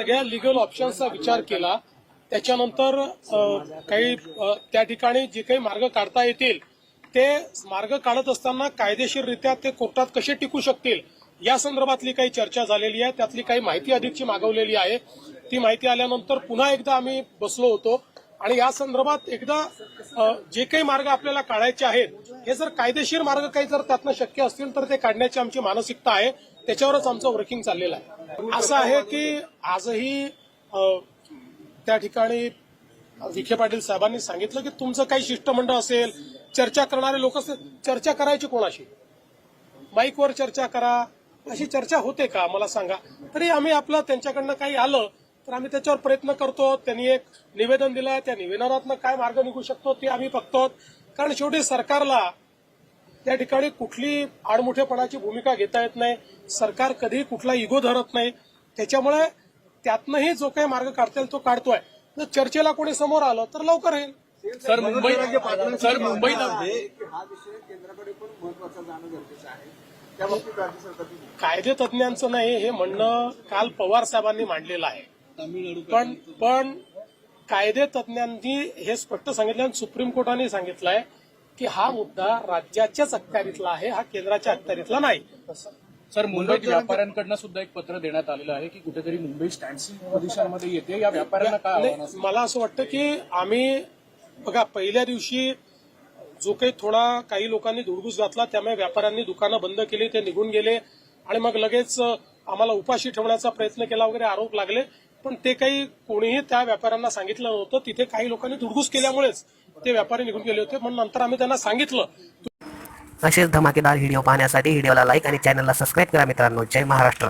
सगळ्या लिगल ऑप्शन्सचा विचार केला त्याच्यानंतर काही त्या ठिकाणी जे काही मार्ग काढता येतील ते मार्ग काढत असताना कायदेशीररित्या ते कोर्टात कसे टिकू शकतील या संदर्भातली काही चर्चा झालेली आहे त्यातली काही माहिती अधिकची मागवलेली आहे. ती माहिती आल्यानंतर पुन्हा एकदा आम्ही बसलो होतो आणि या संदर्भात एकदा जे काही मार्ग आपल्याला काढायचे आहेत हे जर कायदेशीर मार्ग काही जर त्यातनं शक्य असतील तर ते काढण्याची आमची मानसिकता आहे. त्याच्यावरच आमचं वर्किंग चाललेलं आहे. असं आहे की आजही त्या ठिकाणी विखे पाटील साहेबांनी सांगितलं की तुमचं काही शिष्टमंडळ असेल चर्चा करणारे लोक चर्चा करायची कोणाशी? माईकवर चर्चा करा. अशी चर्चा होते का? मला सांगा. तरी आम्ही आपलं त्यांच्याकडनं काही आलं तर आम्ही त्याच्यावर प्रयत्न करतो. त्यांनी एक निवेदन दिलं त्या निवेदनातनं काय मार्ग निघू शकतो ते आम्ही बघतो कारण शेवटी सरकारला त्या ठिकाणी कुठली आडमुठेपणाची भूमिका घेता येत नाही. सरकार कधीही कुठला इगो धरत नाही. त्याच्यामुळे त्यातनंही जो काही मार्ग काढता येईल तो काढतोय. जर चर्चेला कोणी समोर आलं तर लवकर येईल. सर मुंबईत सर मुंबईत हा विषय केंद्राकडे पण महत्त्वाचा जाणं गरजेचं आहे. कायदे तज्ज्ञांचं नाही हे म्हणणं काल पवार साहेबांनी मांडलेलं आहे. पण पण कायदे तज्ज्ञांनी हे स्पष्ट सांगितलं आणि सुप्रीम कोर्टाने सांगितलंय की हा मुद्दा राज्याच्याच अखत्यारीतला आहे हा केंद्राच्या अखत्यारीतला नाही. सर मुंबईत व्यापाऱ्यांकडनं सुद्धा एक पत्र देण्यात आलेलं आहे की कुठेतरी मुंबई पोझिशनमध्ये येते. या व्यापाऱ्यांना काय मला असं वाटतं की आम्ही बघा पहिल्या दिवशी जो काही थोडा काही लोकांनी धुडगूस घातला त्यामुळे व्यापाऱ्यांनी दुकानं बंद केली ते निघून गेले आणि मग लगेच आम्हाला उपाशी ठेवण्याचा प्रयत्न केला वगैरे आरोप लागले. पण ते काही कोणीही त्या व्यापाऱ्यांना सांगितलं नव्हतं. तिथे काही लोकांनी धुडगूस केल्यामुळेच ते व्यापारी निघून गेले होते. म्हणून नंतर आम्ही त्यांना सांगितलं. असेच धमाकेदार व्हिडिओ पाहण्यासाठी व्हिडिओला लाईक आणि चॅनलला सबस्क्राईब करा मित्रांनो. जय महाराष्ट्र.